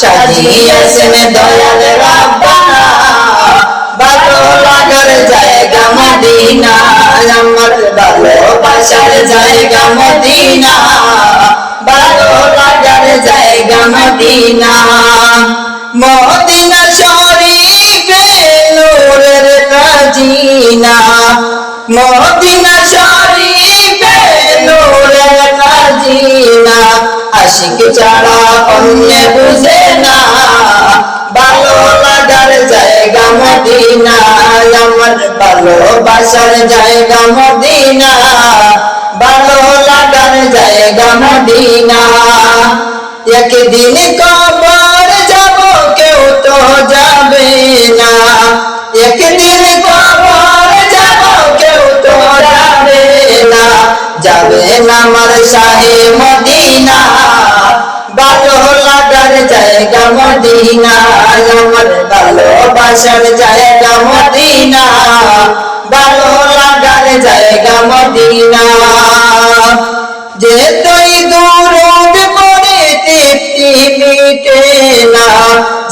সাজিয়েছেন দয়াল রাব্বানা। ভালো লাগার জায়গা মদিনা, আমার ভালোবাসার জায়গা মদিনা। ভালো লাগার জায়গা মদিনা। মদিনা শরীফে নূরের কাজিনা। মদিনা শরীফে আশিক ছাড়া অন্য বুঝে না। ভালো লাগার জায়গা মদিনা আমার ভালোবাসার জায়গা মদিনা ভালো লাগার জায়গা মদিনা একদিন কবর যাব, কেউ তো যাবে না। একদিন আমার শাহে মদিনা ভালো লাগার জায়গা মদিনা আমার ভালোবাসার জায়গা মদিনা ভালো লাগার জায়গা মদিনা। যে তুই দূরদ পড়ে তৃপ্তি মিটে না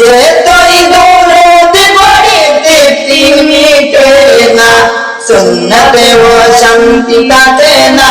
যে তুই দূরদ পড়ে তৃপ্তি মিটে না, সুন্নতে ও শান্তি কাটে না।